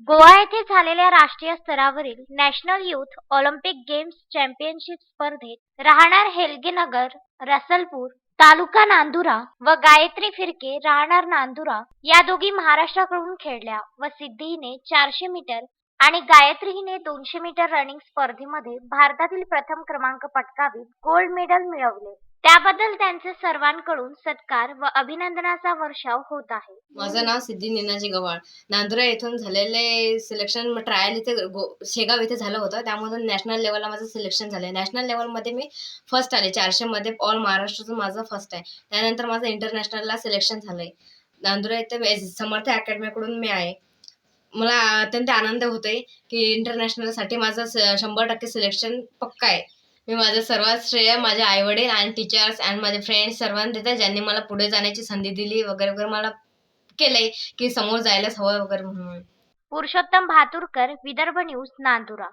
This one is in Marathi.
गोवा येथे झालेल्या राष्ट्रीय स्तरावरील national youth Olympic games championship स्पर्धेत राहणार हेलगेनगर रसलपूर तालुका नांदुरा व गायत्री फिरके राहणार नांदुरा या दोघी महाराष्ट्राकडून खेळल्या व सिद्धी हिने चारशे मीटर आणि गायत्री हिने दोनशे मीटर रनिंग स्पर्धेमध्ये भारतातील प्रथम क्रमांक पटकावीत गोल्ड मेडल मिळवले. त्याबद्दल त्यांचे सर्वांकडून सत्कार व अभिनंदनाचा वर्षाव होत आहे. माझं नाव सिद्धी निनाजी गव्हाळ नांदुरा येथून झालेले सिलेक्शन ट्रायल इथे गो शेगाव इथे झालं होतं. त्यामधून नॅशनल लेवलला माझं सिलेक्शन झालं आहे नॅशनल लेवलमध्ये मी फर्स्ट आले. चारशेमध्ये ऑल महाराष्ट्राचं माझं फर्स्ट आहे. त्यानंतर माझं इंटरनॅशनलला सिलेक्शन झालं आहे नांदुरा येथे वे- समर्थ अकॅडमीकडून मी आहे. मला अत्यंत आनंद होतो आहे की इंटरनॅशनलसाठी माझं स शंभर टक्के सिलेक्शन पक्का आहे. मी माझं सर्वात श्रेय माझ्या आईवडील आणि टीचर्स आणि माझे फ्रेंड्स सर्वांना देते ज्यांनी मला पुढे जाण्याची संधी दिली वगैरे वगैरे मला केलंय की समोर जायलाच हवं वगैरे म्हणून. पुरुषोत्तम भातुरकर विदर्भ न्यूज नांदुरा.